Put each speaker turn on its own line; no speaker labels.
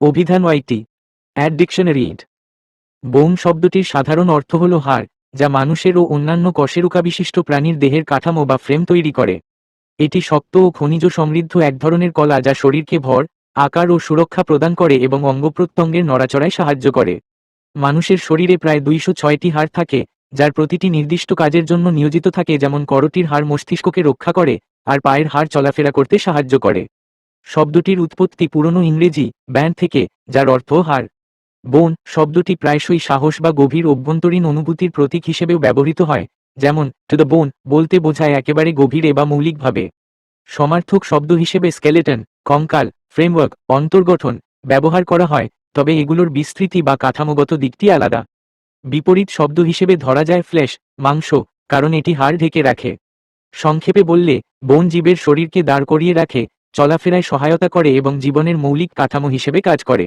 অভিধান ওয়াইটি অ্যাড ডিকশনারি ইড বোন শব্দটির সাধারণ অর্থ হল হাড়, যা মানুষের ও অন্যান্য কশেরুকাবিশিষ্ট প্রাণীর দেহের কাঠামো বা ফ্রেম তৈরি করে। এটি শক্ত ও খনিজ সমৃদ্ধ এক ধরনের কলা যা শরীরকে ভর, আকার ও সুরক্ষা প্রদান করে এবং অঙ্গপ্রত্যঙ্গের নড়াচড়ায় সাহায্য করে। মানুষের শরীরে প্রায় দুইশো ছয়টি হাড় থাকে, যার প্রতিটি নির্দিষ্ট কাজের জন্য নিয়োজিত থাকে যেমন করটির হাড় মস্তিষ্ককে রক্ষা করে, আর পায়ের হাড় চলাফেরা করতে সাহায্য করে। শব্দটির উৎপত্তি পুরনো ইংরেজি, ব্যান্ড থেকে, যার অর্থ হার। বোন, শব্দটি প্রায়শই সাহস বা গভীর অভ্যন্তরীণ অনুভূতির প্রতীক হিসেবেও ব্যবহৃত হয়, যেমন টু দ্য বোন বলতে বোঝায় একেবারে গভীরে বা মৌলিকভাবে। সমার্থক শব্দ হিসেবে স্কেলেটন, কঙ্কাল, ফ্রেমওয়ার্ক, অন্তর্গঠন ব্যবহার করা হয়, তবে এগুলোর বিস্তৃতি বা কাঠামোগত দিকটি আলাদা। বিপরীত শব্দ হিসেবে ধরা যায় ফ্লেশ মাংস, কারণ এটি হাড় ঢেকে রাখে। সংক্ষেপে বললে, বন জীবের শরীরকে দাঁড় করিয়ে রাখে চলাফেরায় সহায়তা করে এবং জীবনের মৌলিক কাঠামো হিসেবে কাজ করে।